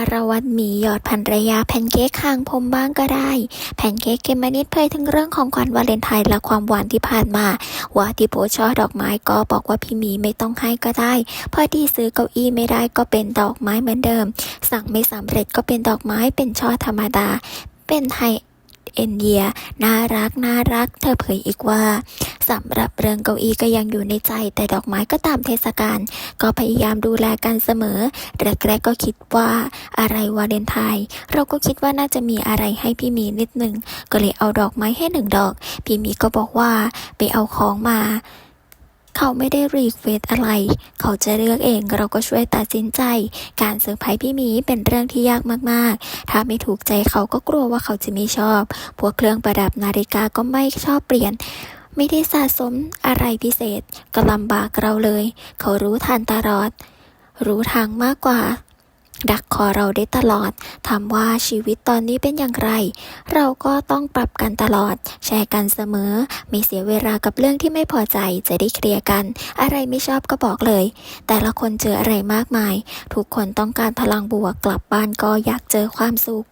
ารวัตรหมีหยอดภรรยาแพนเค้กคางพรมบ้างก็ได้ แพนเค้กเกมมานิดเผยถึงเรื่องของขวัญวาเลนไทน์และความหวานที่ผ่านมา ว่าที่โพช่อดอกไม้ก็บอกว่าพี่หมีไม่ต้องให้ก็ได้ เพราะที่ซื้อเก้าอี้ไม่ได้ก็เป็นดอกไม้เหมือนเดิม สั่งไม่สำเร็จก็เป็นดอกไม้เป็นช่อธรรมดาเป็นไทย เอ็นเยียน่ารักน่ารัก เธอเผยอีกว่าสำหรับเรื่องเก้าอี้ก็ยังอยู่ในใจ แต่ดอกไม้ก็ตามเทศกาลก็พยายามดูแลกันเสมอแรกๆก็คิดว่าอะไรวาเลนไทน์เราก็คิดว่าน่าจะมีอะไรให้พี่มีนิดหนึ่งก็เลยเอาดอกไม้ให้หนึ่งดอก พี่มีก็บอกว่าไปเอาของมา เขาไม่ได้รีเควสอะไร เขาจะเลือกเองเราก็ช่วยตัดสินใจ การเซอร์ไพรส์พี่หมีเป็นเรื่องที่ยากมากๆ ถ้าไม่ถูกใจเขาก็กลัวว่าเขาจะไม่ชอบ พวกเครื่องประดับนาฬิกาก็ไม่ชอบเปลี่ยนไม่ได้สะสมอะไรพิเศษก็ลำบากเราเลย เขารู้ทันตลอด รู้ทางมากกว่า ดักคอเราได้ตลอด ถามว่าชีวิตตอนนี้เป็นอย่างไร เราก็ต้องปรับกันตลอด แชร์กันเสมอ ไม่เสียเวลากับเรื่องที่ไม่พอใจ จะได้เคลียร์กัน อะไรไม่ชอบก็บอกเลย แต่ละคนเจออะไรมากมาย ทุกคนต้องการพลังบวกกลับบ้านก็อยากเจอความสุข